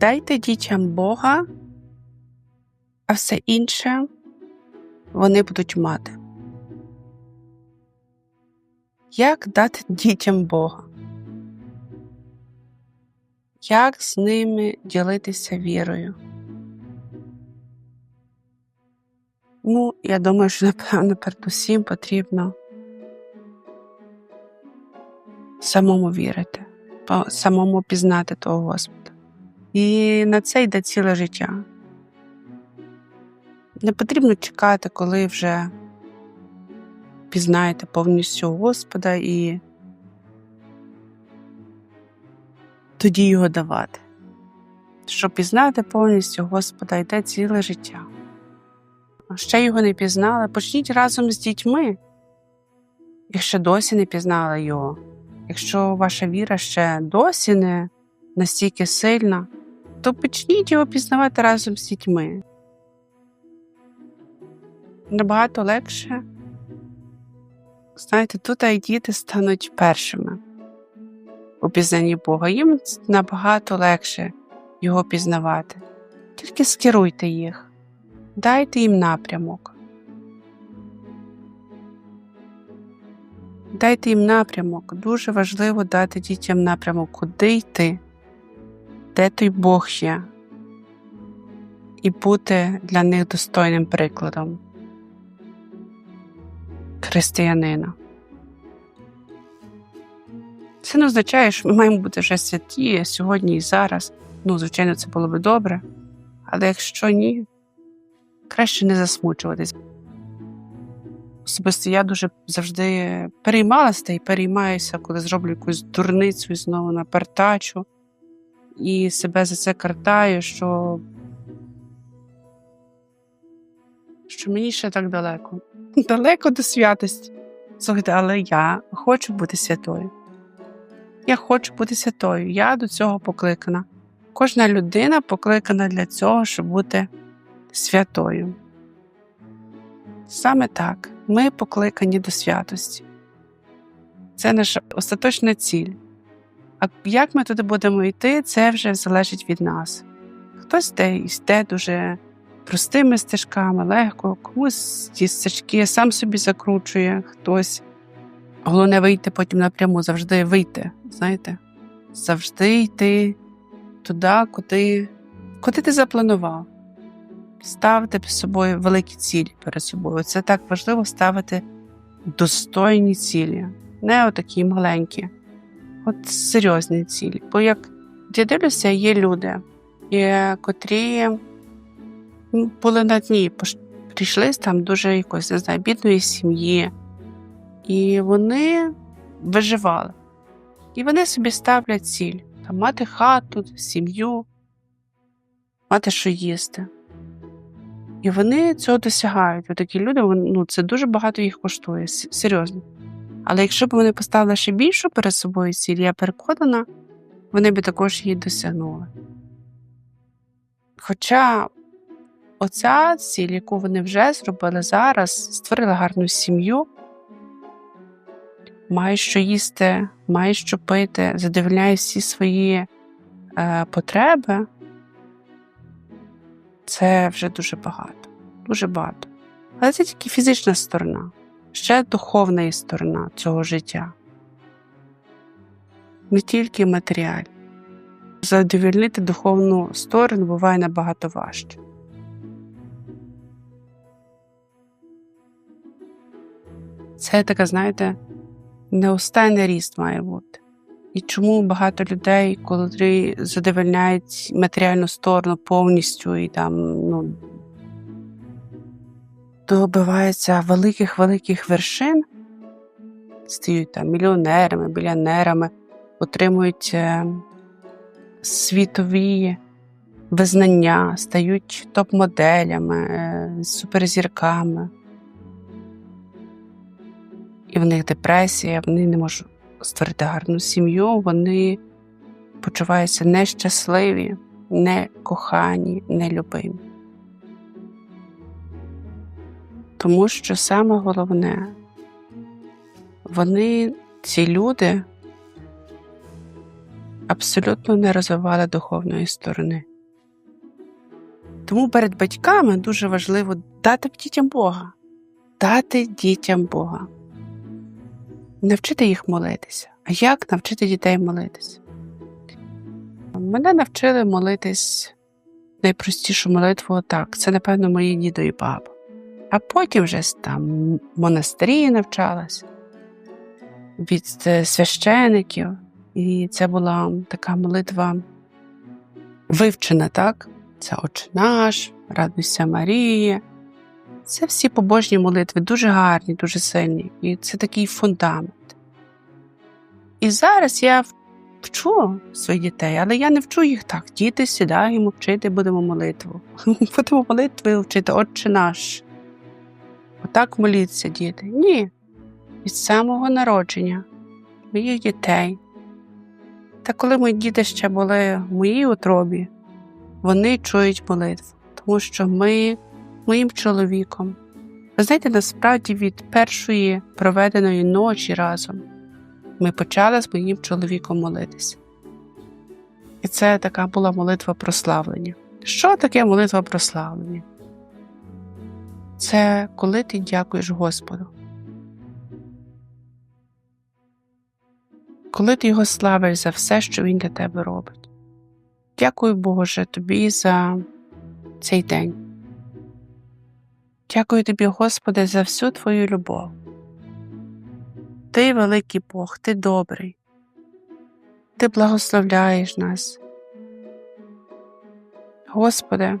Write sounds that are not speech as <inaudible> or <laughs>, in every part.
Дайте дітям Бога, а все інше вони будуть мати. Як дати дітям Бога? Як з ними ділитися вірою? Ну, я думаю, що, напевно, передусім потрібно самому вірити, самому пізнати того Господа. І на це йде ціле життя. Не потрібно чекати, коли вже пізнаєте повністю Господа і тоді його давати. Щоб пізнати повністю Господа йде ціле життя. А ще його не пізнали, почніть разом з дітьми, якщо досі не пізнали його. Якщо ваша віра ще досі не настільки сильна, то почніть його пізнавати разом з дітьми. Набагато легше, знаєте, тут і діти стануть першими у пізнанні Бога. Їм набагато легше його пізнавати. Тільки скеруйте їх, дайте їм напрямок. Дайте їм напрямок. Дуже важливо дати дітям напрямок, куди йти, де той Бог є, і бути для них достойним прикладом християнина. Це не означає, що ми маємо бути вже святі сьогодні і зараз. Ну, звичайно, це було би добре. Але якщо ні, краще не засмучуватись. Особисто я дуже завжди переймалася та й переймаюся, коли зроблю якусь дурницю і знову напертачу, і себе за це картаю, що що мені ще так далеко. <laughs> Далеко до святості. Слухайте, але я хочу бути святою. Я хочу бути святою. Я до цього покликана. Кожна людина покликана для цього, щоб бути святою. Саме так, ми покликані до святості. Це наша остаточна ціль. А як ми туди будемо йти, це вже залежить від нас. Хтось де йде дуже простими стежками, легко, комусь ті стежки сам собі закручує, хтось. Головне вийти потім напряму, завжди вийти, знаєте, завжди йти туди, куди, куди ти запланував. Ставити перед собою великі цілі перед собою. Це так важливо ставити достойні цілі, не отакі маленькі, от серйозні цілі. Бо як я дивлюся, є люди, котрі були на дні, прийшли з там дуже якоїсь не знаю, бідної сім'ї, і вони виживали. І вони собі ставлять ціль там, мати хату, сім'ю, мати що їсти. І вони цього досягають. Такі люди, ну, це дуже багато їх коштує, серйозно. Але якщо б вони поставили ще більшу перед собою ціль, я переконана, вони б також її досягнули. Хоча оця ціль, яку вони вже зробили зараз, створили гарну сім'ю, мають що їсти, мають що пити, задовольняє всі свої е, потреби, це вже дуже багато, дуже багато. Але це тільки фізична сторона, ще духовна сторона цього життя. Не тільки матеріаль. Задовільнити духовну сторону буває набагато важче. Це така, знаєте, неустайний ріст має бути. І чому багато людей, коли задовольняють матеріальну сторону повністю і там ну, добиваються великих-великих вершин, стають там мільйонерами, біліонерами, отримують е, світові визнання, стають топ-моделями, е, суперзірками і в них депресія, вони не можуть створити гарну сім'ю, вони почуваються нещасливі, не кохані, нелюбимі. Тому що саме головне, вони, ці люди, абсолютно не розвивали духовної сторони. Тому перед батьками дуже важливо дати дітям Бога, дати дітям Бога, навчити їх молитися. А як навчити дітей молитися? Мене навчили молитись найпростішу молитву так. Це, напевно, мої дідо і баба. А потім вже там монастирі навчалась від е, священиків. І це була така молитва вивчена, так? Це Отче наш, Радуйся Марія. Це всі побожні молитви, дуже гарні, дуже сильні. І це такий фундамент. І зараз я вчу своїх дітей, але я не вчу їх так. Діти, сідаємо, вчити, будемо молитву. <laughs> Будемо молитви вчити, Отче наш. Отак моліться, діти. Ні. Від самого народження моїх дітей. Та коли мої діти ще були в моїй утробі, вони чують молитву, тому що ми моїм чоловіком. Ви знаєте, насправді від першої проведеної ночі разом ми почали з моїм чоловіком молитися. І це така була молитва прославлення. Що таке молитва прославлення? Це коли ти дякуєш Господу. Коли ти його славиш за все, що він для тебе робить. Дякую Боже тобі за цей день. Дякую тобі, Господи, за всю твою любов. Ти великий Бог, ти добрий, ти благословляєш нас. Господи,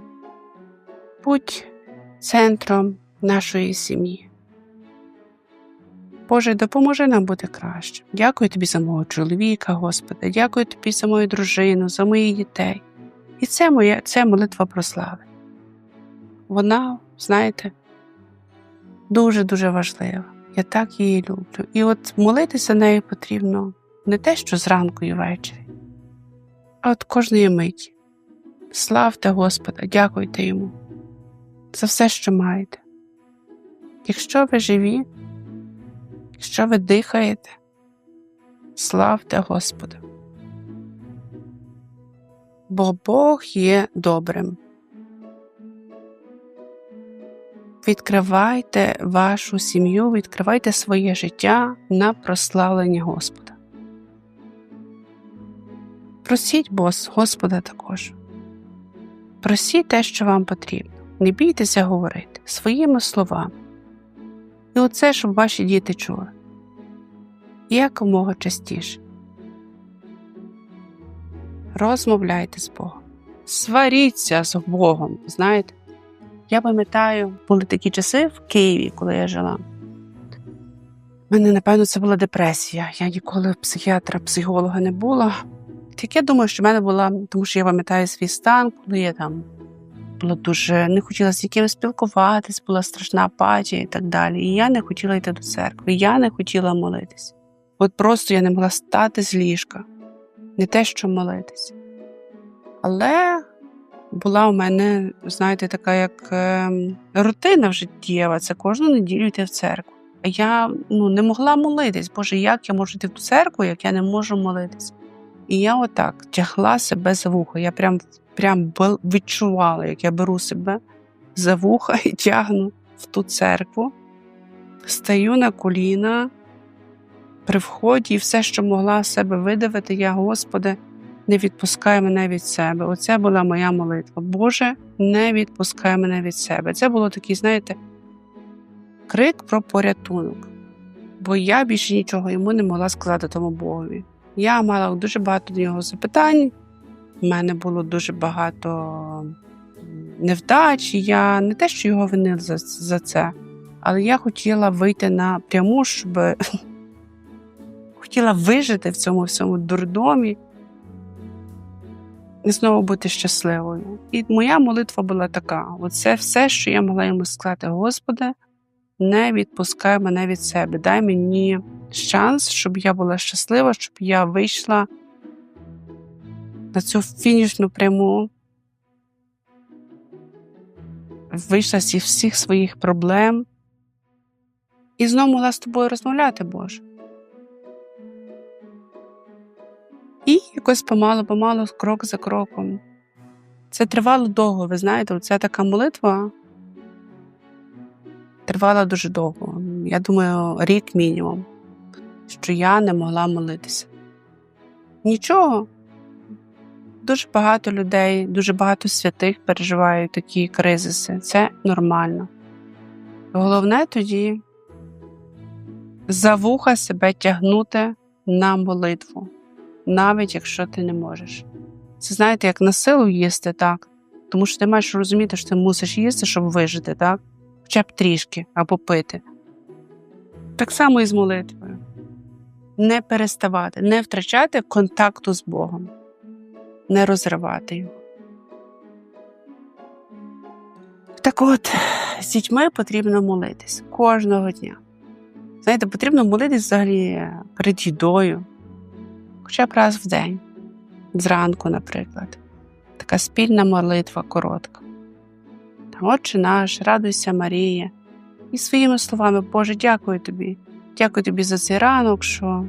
будь центром нашої сім'ї. Боже, допоможи нам бути краще. Дякую тобі за мого чоловіка, Господи, дякую тобі за мою дружину, за моїх дітей. І це моя це молитва про слави. Вона, знаєте, дуже-дуже важлива. Я так її люблю. І от молитися нею потрібно не те, що зранку і ввечері, а от кожної миті. Славте Господа, дякуйте йому за все, що маєте. Якщо ви живі, якщо ви дихаєте, славте Господа. Бо Бог є добрим. Відкривайте вашу сім'ю, відкривайте своє життя на прославлення Господа. Просіть бос Господа також. Просіть те, що вам потрібно. Не бійтеся говорити своїми словами. І оце, щоб ваші діти чули. Якомога частіше. Розмовляйте з Богом. Сваріться з Богом, знаєте. Я пам'ятаю, були такі часи в Києві, коли я жила. У мене, напевно, це була депресія. Я ніколи психіатра, психолога не була. Так я думаю, що в мене була, тому що я пам'ятаю свій стан, коли я там була дуже не хотіла з якимось спілкуватись, була страшна апатія і так далі. І я не хотіла йти до церкви, я не хотіла молитись. От просто я не могла стати з ліжка, не те, що молитись. Але була у мене, знаєте, така як е, рутина життєва, це кожну неділю йти в церкву. А я ну, не могла молитись. Боже, як я можу йти в церкву, як я не можу молитись? І я отак тягла себе за вухо. Я прям прям відчувала, як я беру себе за вуха і тягну в ту церкву, стаю на коліна при вході, і все, що могла себе видавити, я, Господи, не відпускай мене від себе. Оце була моя молитва. Боже, не відпускай мене від себе. Це було такий, знаєте, крик про порятунок. Бо я більше нічого йому не могла сказати тому Богові. Я мала дуже багато до нього запитань, у мене було дуже багато невдач. Я не те, що його винила за, за це, але я хотіла вийти на пряму, щоб <laughs> хотіла вижити в цьому всьому дурдомі і знову бути щасливою. І моя молитва була така: оце все, що я могла йому сказати, Господи, не відпускай мене від себе, дай мені шанс, щоб я була щаслива, щоб я вийшла на цю фінішну пряму, вийшла зі всіх своїх проблем і знову могла з тобою розмовляти, Боже. І якось помалу-помалу, крок за кроком. Це тривало довго, ви знаєте, ця така молитва тривала дуже довго. Я думаю, рік мінімум, що я не могла молитися. Нічого. Дуже багато людей, дуже багато святих переживають такі кризиси. Це нормально. Головне тоді за вуха себе тягнути на молитву, навіть якщо ти не можеш. Це знаєте, як на силу їсти, так? Тому що ти маєш розуміти, що ти мусиш їсти, щоб вижити, так? Хоча б трішки або пити. Так само і з молитвою. Не переставати, не втрачати контакту з Богом, не розривати його. Так от, з дітьми потрібно молитись кожного дня. Знаєте, потрібно молитись взагалі перед їдою, хоча б раз в день, зранку, наприклад, така спільна молитва коротка. Отче наш, радуйся, Марія, і своїми словами, Боже, дякую тобі, дякую тобі за цей ранок, що,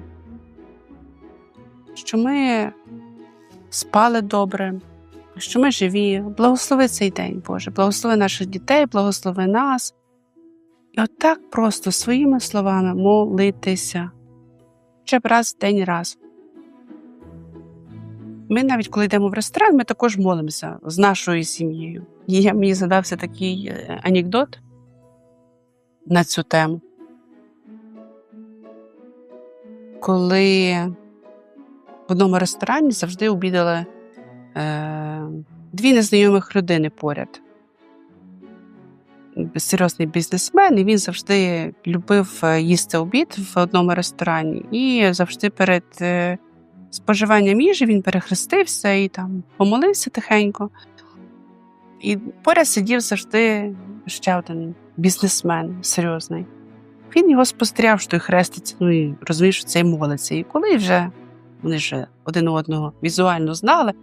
що ми спали добре, що ми живі. Благослови цей день, Боже, благослови наших дітей, благослови нас. І отак просто своїми словами молитися. Ще б раз в день раз. Ми навіть коли йдемо в ресторан, ми також молимося з нашою сім'єю. І я мені задався такий е, анекдот на цю тему. Коли в одному ресторані завжди обідали е, дві незнайомих людини поряд. Серйозний бізнесмен, і він завжди любив е, їсти обід в одному ресторані, і завжди перед е, споживанням їжі він перехрестився і там помолився тихенько. І поряд сидів завжди ще один бізнесмен серйозний. Він його спостерігав, що той хреститься, ну і розумів, що це молиться. І коли вже вони вже один одного візуально знали,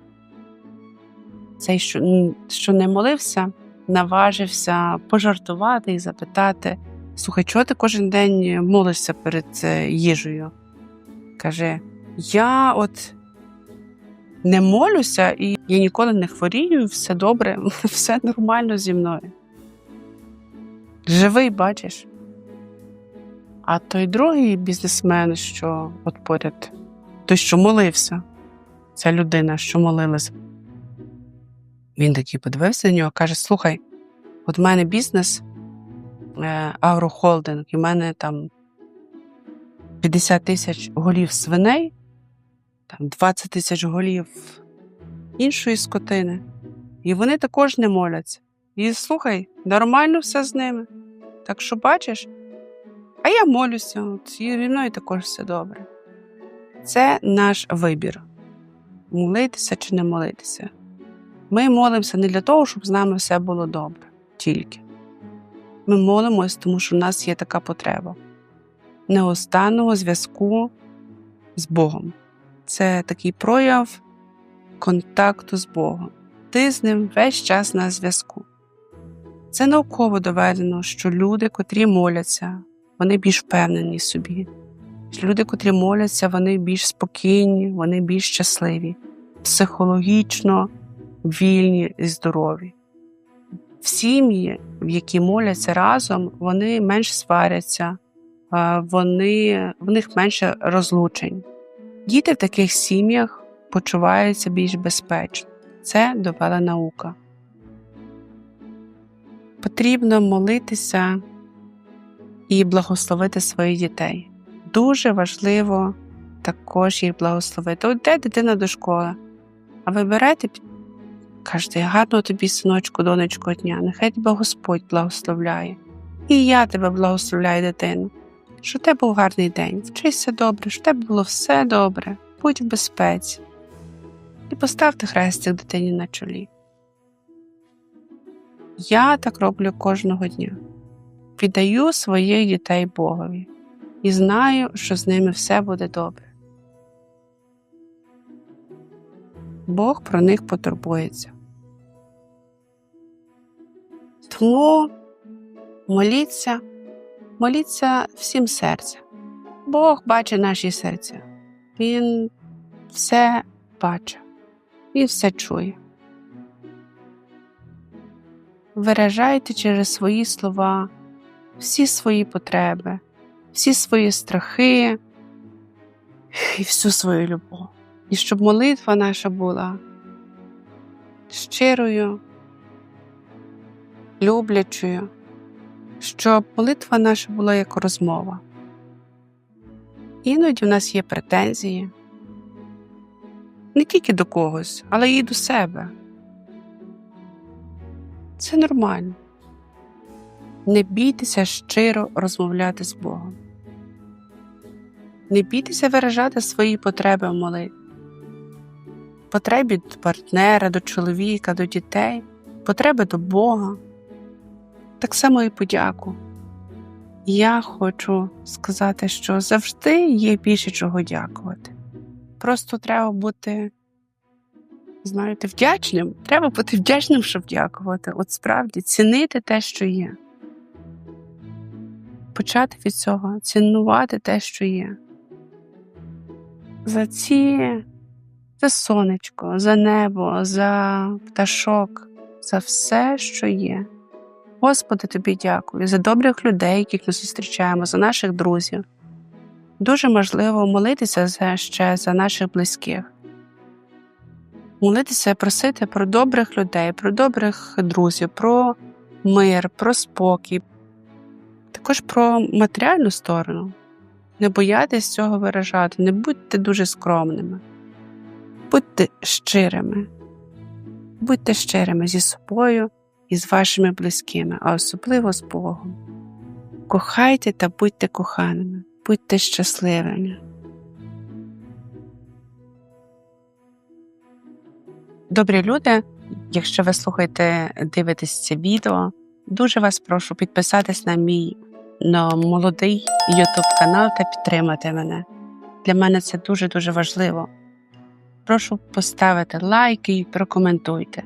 цей, що, що не молився, наважився пожартувати і запитати: слухай, чого ти кожен день молишся перед е, їжею? Каже, я от не молюся, і я ніколи не хворію, все добре, <laughs> все нормально зі мною. Живий, бачиш. А той другий бізнесмен, що от поряд, той, що молився, ця людина, що молилась, він такий подивився на нього каже: Слухай, от в мене бізнес, е, агрохолдинг, і в мене там 50 тисяч голів свиней, там 20 тисяч голів іншої скотини. І вони також не моляться. І слухай, нормально все з ними. Так що бачиш, а я молюся, от, і зі мною також все добре. Це наш вибір молитися чи не молитися. Ми молимося не для того, щоб з нами все було добре, тільки. Ми молимося, тому що в нас є така потреба неостанного зв'язку з Богом. Це такий прояв контакту з Богом. Ти з ним весь час на зв'язку. Це науково доведено, що люди, котрі моляться, вони більш впевнені собі. Люди, котрі моляться, вони більш спокійні, вони більш щасливі, психологічно вільні і здорові. В сім'ї, в які моляться разом, вони менш сваряться, вони, в них менше розлучень. Діти в таких сім'ях почуваються більш безпечно. Це довела наука. Потрібно молитися і благословити своїх дітей. Дуже важливо також їх благословити. От де дитина до школи, а ви берете, кажете, гарного тобі, синочку, донечко дня, нехай тебе Господь благословляє. І я тебе благословляю, дитину що тебе був гарний день, вчися добре, що в тебе було все добре, будь в безпеці. І поставте хрестик дитині на чолі. Я так роблю кожного дня. Віддаю своїх дітей Богові і знаю, що з ними все буде добре. Бог про них потурбується. Тому моліться. Моліться всім серцем. Бог бачить наші серця. Він все бачить і все чує. Виражайте через свої слова всі свої потреби, всі свої страхи і всю свою любов. І щоб молитва наша була щирою, люблячою, щоб молитва наша була як розмова. Іноді в нас є претензії не тільки до когось, але й до себе. Це нормально. Не бійтеся щиро розмовляти з Богом. Не бійтеся виражати свої потреби в молитві. Потреби до партнера, до чоловіка, до дітей, потреби до Бога. Так само і подяку. Я хочу сказати, що завжди є більше чого дякувати. Просто треба бути, знаєте, вдячним. Треба бути вдячним, щоб дякувати. От справді цінити те, що є. Почати від цього, цінувати те, що є. За ці, за сонечко, за небо, за пташок, за все, що є. Господи, тобі дякую за добрих людей, яких ми зустрічаємо, за наших друзів. Дуже важливо молитися за ще за наших близьких. Молитися, просити про добрих людей, про добрих друзів, про мир, про спокій, також про матеріальну сторону. Не боятись цього виражати, не будьте дуже скромними, будьте щирими, будьте щирими зі собою і з вашими близькими, а особливо з Богом. Кохайте та будьте коханими, будьте щасливими. Добрі люди, якщо ви слухаєте, дивитесь це відео, дуже вас прошу підписатись на мій на молодий YouTube канал та підтримати мене. Для мене це дуже-дуже важливо. Прошу поставити лайки і прокоментуйте.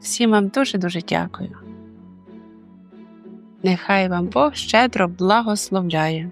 Всім вам дуже-дуже дякую. Нехай вам Бог щедро благословляє.